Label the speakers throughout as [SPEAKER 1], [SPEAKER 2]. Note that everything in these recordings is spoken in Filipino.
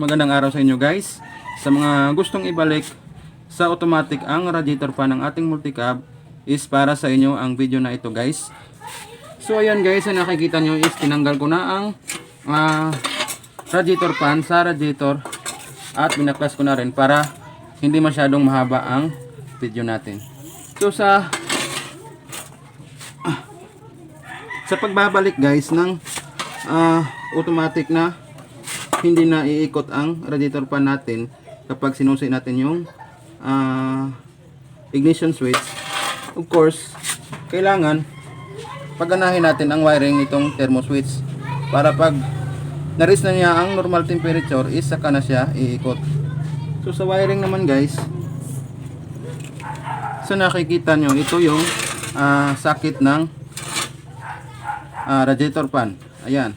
[SPEAKER 1] magandang araw sa inyo guys. Sa mga gustong ibalik sa automatic ang radiator fan ng ating multicab is para sa inyo ang video na ito guys. So ayan guys, ang nakikita nyo is tinanggal ko na ang ah, radiator fan sa radiator at binaklas ko na rin para hindi masyadong mahaba ang video natin. So sa sa pagbabalik guys ng ah, automatic na hindi na iikot ang radiator fan natin kapag sinusi natin yung ah, ignition switch. Of course kailangan paganahin natin ang wiring nitong thermo switch para pag naris na niya ang normal temperature is saka na siya iikot. So sa wiring naman guys so nakikita nyo ito yung ah, sakit ng ah, radiator fan ayan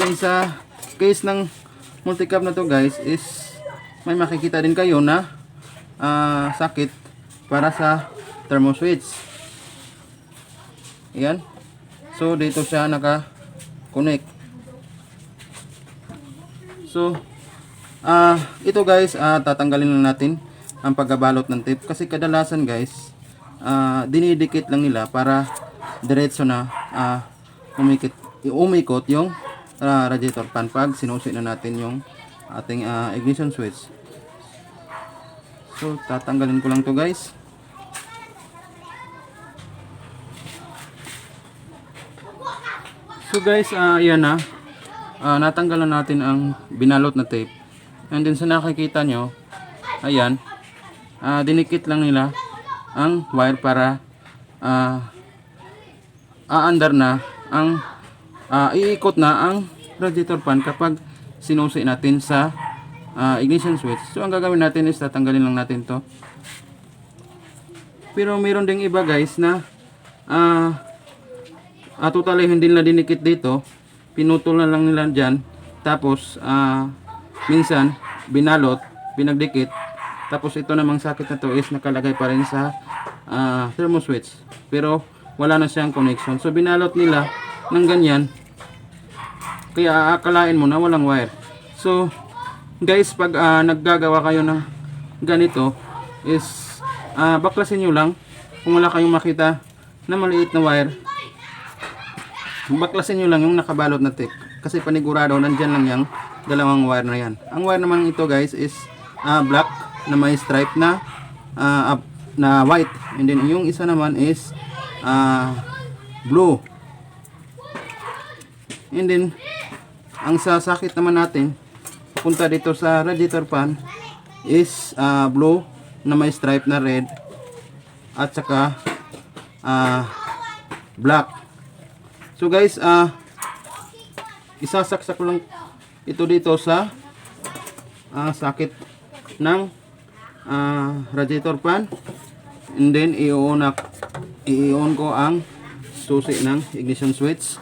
[SPEAKER 1] then sa case ng multicab na to guys is may makikita din kayo na ah, sakit para sa thermo switch. Ayan. So dito siya naka connect so ah ito guys ah, tatanggalin lang natin ang pagkabalot ng tape. Kasi kadalasan guys ah, dinidikit lang nila para diretso na ah, umikit umikot yung ah, radiator fan pag sinusi na natin yung ating ah, ignition switch so tatanggalin ko lang to guys So guys, ah yan na. Ah, natanggalan natin ang binalot na tape. And then sa nakikita nyo, ayan, ah, dinikit lang nila ang wire para ah, aandar na ang ah, iikot na ang radiator fan kapag sinusi natin sa ah, ignition switch. So ang gagawin natin is tatanggalin lang natin to. Pero mayroon ding iba guys na ah, at totally hindi nila dinikit dito. Pinutol na lang nila dyan. Tapos ah, minsan binalot pinagdikit tapos ito namang sakit na to is nakalagay pa rin sa ah, thermo switch pero wala na siyang connection. So binalot nila ng ganyan kaya aakalain mo na walang wire. So guys pag ah, naggagawa kayo ng ganito is ah, baklasin nyo lang kung wala kayong makita na maliit na wire. Baklasin nyo lang yung nakabalot na tape kasi panigurado nandyan lang yung dalawang wire na yan. Ang wire naman ito guys is ah, black na may stripe na ah, up- na white. And then yung isa naman is ah, blue and then ang sasakit naman natin punta dito sa radiator fan is ah, blue na may stripe na red at saka ah, black So guys, ah isasaksak ko lang ito dito sa ah, sakit ng ah, radiator fan. And then i-on i-on ko ang susi ng ignition switch.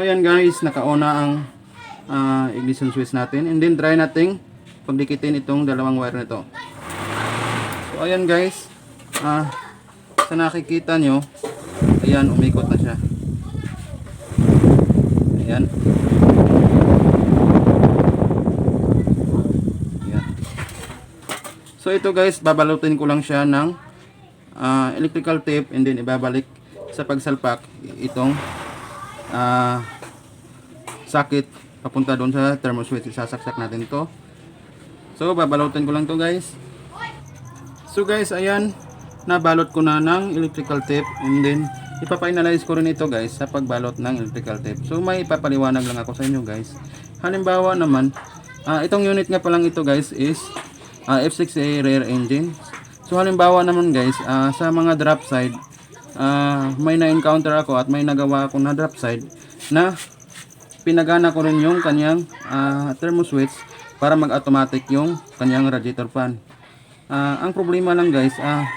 [SPEAKER 1] Ayan guys, nakauna ang ah, ignition switch natin. And then try nating pagdikitin itong dalawang wire nito. So ayan guys, ah, sa nakikita nyo, ayan umikot na siya. Ayan. Ayan. So ito guys, babalutin ko lang siya ng ah, electrical tape and then ibabalik sa pagsalpak itong ah sakit. Papunta doon sa thermo switch isasaksak natin to. So babalutin ko lang to guys. So guys ayan. Nabalot ko na ng electrical tape and then ipapa-analyze ko rin ito guys sa pagbalot ng electrical tape. So may ipapaliwanag lang ako sa inyo guys. Halimbawa naman ah, itong unit nga pa lang ito guys is ah, F6A rear engine. So halimbawa naman guys ah, sa mga drop side ah, may na-encounter ako at may nagawa ako na drop side na pinagana ko rin yung kanyang ah, thermo switch para mag-automatic yung kanyang radiator fan. Ah, ang problema lang guys, ah,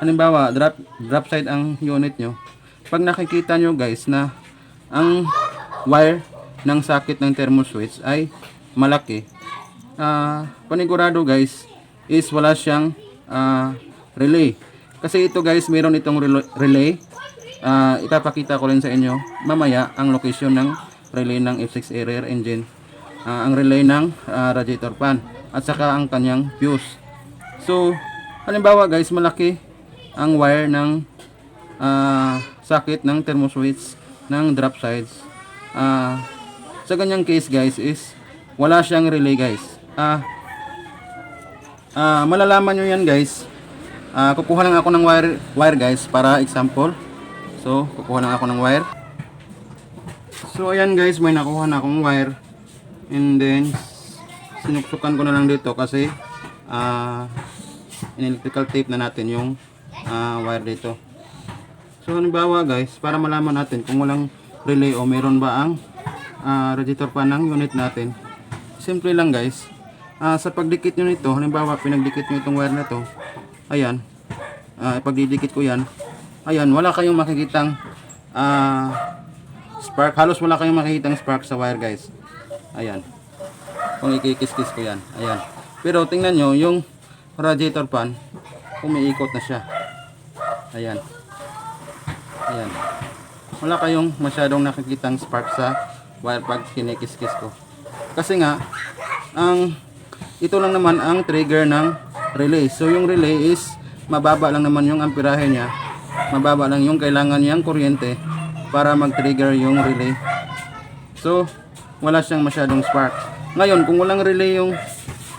[SPEAKER 1] halimbawa drop, drop side ang unit nyo. Pag nakikita nyo guys na ang wire ng sakit ng thermo switch ay malaki, ah panigurado guys, is wala siyang ah, relay. Kasi ito guys, meron itong relay. Ah, ipapakita ko rin sa inyo mamaya ang location ng relay ng F6 rear engine. Ah, ang relay ng ah, radiator fan at saka ang kanyang fuse. So, halimbawa guys, malaki ang wire ng ah, socket ng thermoswitch ng drop sides. Ah, sa ganyang case guys is wala siyang relay guys. Ah, ah, malalaman nyo yan guys. Ah, kukuha lang ako ng wire, wire guys para example. So, kukuha lang ako ng wire. So, ayan guys, may nakuha na akong wire. And then, sinuksukan ko na lang dito kasi ah in-electrical tape na natin yung ah, wire dito. So, halimbawa guys, para malaman natin kung walang relay o meron ba ang ah, radiator fan ng unit natin. Simple lang guys. Ah, sa pagdikit nyo nito, halimbawa pinagdikit nyo itong wire na to, ayan, ah, ipagdidikit ko yan, ayan, wala kayong makikitang ah, spark, halos wala kayong makikitang spark sa wire guys. Ayan. Kung ikikis-kis ko yan, ayan. Pero tingnan nyo, yung radiator fan, umiikot na siya. Ayan. Ayan. Wala kayong masyadong nakikitang spark sa wire pag kinikis-kis ko. Kasi nga, ang ito lang naman ang trigger ng relay. So yung relay is mababa lang naman yung amperahe niya. Mababa lang yung kailangan niyang kuryente para mag-trigger yung relay. So wala siyang masyadong spark. Ngayon, kung walang relay yung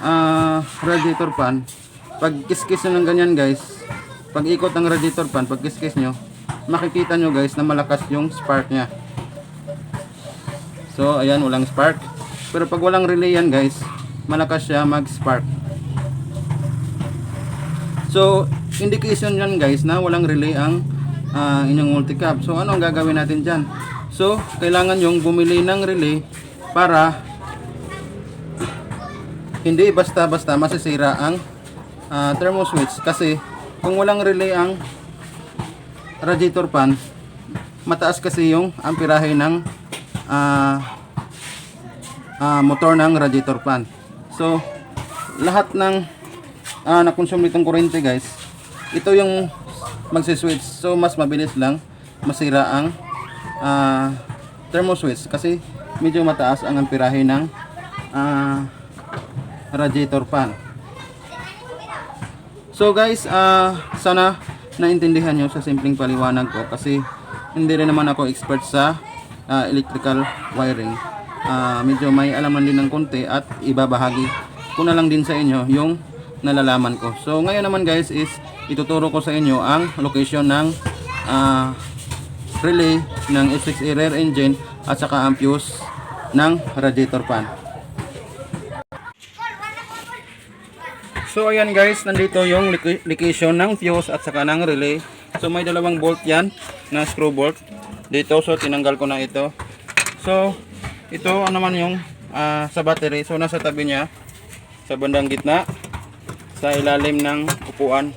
[SPEAKER 1] ah, radiator fan, pag kiskis nyo ng ganyan guys, pag ikot ng radiator fan, pag kiskis nyo, makikita nyo guys na malakas yung spark niya. So, ayan, walang spark. Pero pag walang relay yan guys, malakas siya mag-spark. So, indication yan guys na walang relay ang ah, inyong multicap. So, ano ang gagawin natin dyan? So, kailangan yung bumili ng relay para hindi basta-basta masisira ang ah, thermo switch kasi kung walang relay ang radiator fan, mataas kasi yung amperahe ng ah, ah, motor ng radiator fan. So, lahat ng ah, na-consume nitong kuryente guys, ito yung magsi-switch. So, mas mabilis lang masira ang ah, thermo switch kasi medyo mataas ang amperahe ng ah, radiator fan. So guys, ah sana naintindihan nyo sa simpleng paliwanag ko kasi hindi rin naman ako expert sa ah, electrical wiring. Ah, medyo may alaman din ng konti at ibabahagi ko na lang din sa inyo yung nalalaman ko. So ngayon naman guys is ituturo ko sa inyo ang location ng ah, relay ng F6 rear engine at saka ang fuse ng radiator fan. So ayan guys, nandito yung loca- location ng fuse at saka ng relay. So may dalawang bolt yan na screw bolt dito. So tinanggal ko na ito. So ito naman yung ah, sa battery. So nasa tabi niya sa bandang gitna sa ilalim ng upuan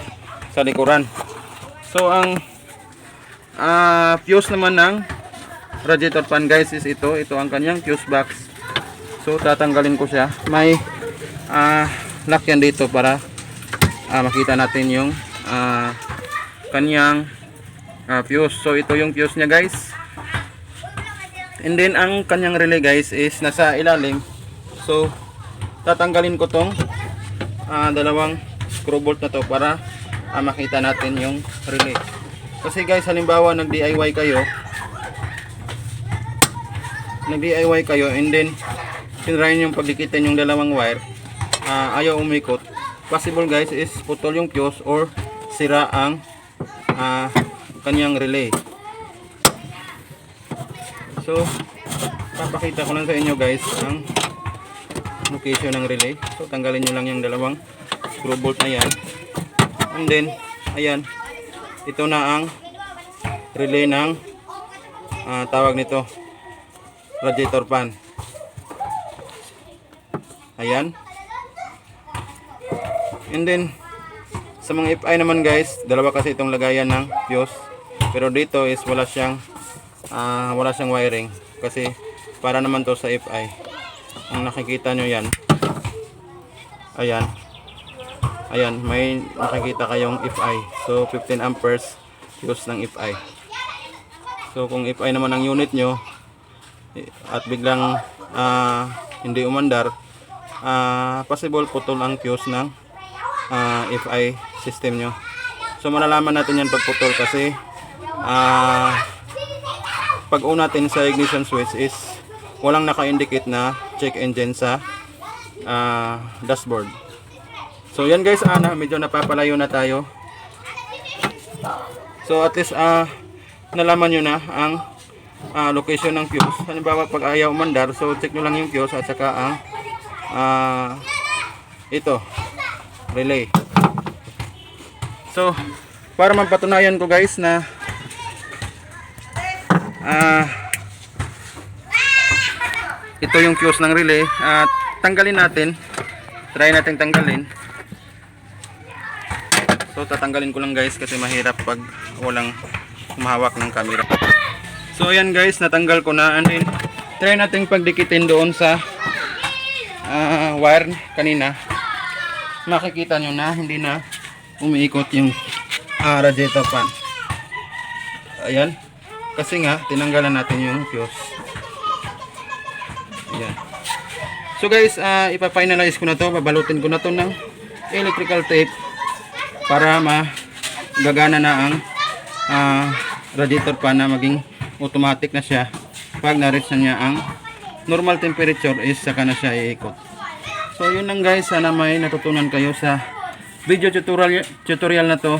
[SPEAKER 1] sa likuran. So ang ah, fuse naman ng radiator fan guys is ito. Ito ang kanyang fuse box. So tatanggalin ko siya. May ah lock yan dito para ah, makita natin yung ah, kanyang ah, fuse. So ito yung fuse niya guys. And then ang kanyang relay guys is nasa ilalim. So tatanggalin ko tong ah, dalawang screw bolt na to para ah, makita natin yung relay. Kasi guys halimbawa nag DIY kayo nag DIY kayo and then tinry yung pagdikitan yung dalawang wire ah, ayaw umikot possible guys is putol yung fuse or sira ang ah, kanyang relay so papakita ko lang sa inyo guys ang location ng relay so tanggalin nyo lang yung dalawang screw bolt na yan and then ayan ito na ang relay ng ah, tawag nito radiator fan ayan And then, sa mga FI naman guys, dalawa kasi itong lagayan ng fuse. Pero dito is wala siyang, ah, wala siyang wiring. Kasi para naman to sa FI. Kung nakikita nyo yan. Ayan. Ayan, may nakikita kayong FI. So, 15 amperes fuse ng FI. So, kung FI naman ang unit nyo, at biglang ah, hindi umandar, ah, possible putol ang fuse ng ah, FI system nyo. So, malalaman natin yan pag putol kasi ah, pag on natin sa ignition switch is walang naka-indicate na check engine sa ah, dashboard. So yan guys, ana medyo napapalayo na tayo. So at least ah nalaman nyo na ang ah, location ng fuse. Halimbawa pag ayaw mandar, so check nyo lang yung fuse at saka ang ah, ito relay. So para mapatunayan ko guys na ah ito yung fuse ng relay. At tanggalin natin. Try natin tanggalin. So tatanggalin ko lang guys kasi mahirap pag walang humahawak ng camera. So ayan guys natanggal ko na. And then try natin pagdikitin doon sa ah, wire kanina. Makikita nyo na hindi na umiikot yung ah, radiator fan. Ayan. Kasi nga tinanggalan natin yung fuse Ayan. So guys, uh, ipa-finalize ko na to, babalutin ko na to ng electrical tape para magagana na ang ah, radiator pa na maging automatic na siya pag na-reach na niya ang normal temperature is saka na siya iikot. So yun lang guys, sana may natutunan kayo sa video tutorial, tutorial na to.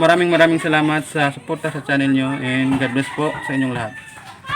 [SPEAKER 1] Maraming maraming salamat sa suporta sa channel nyo and God bless po sa inyong lahat.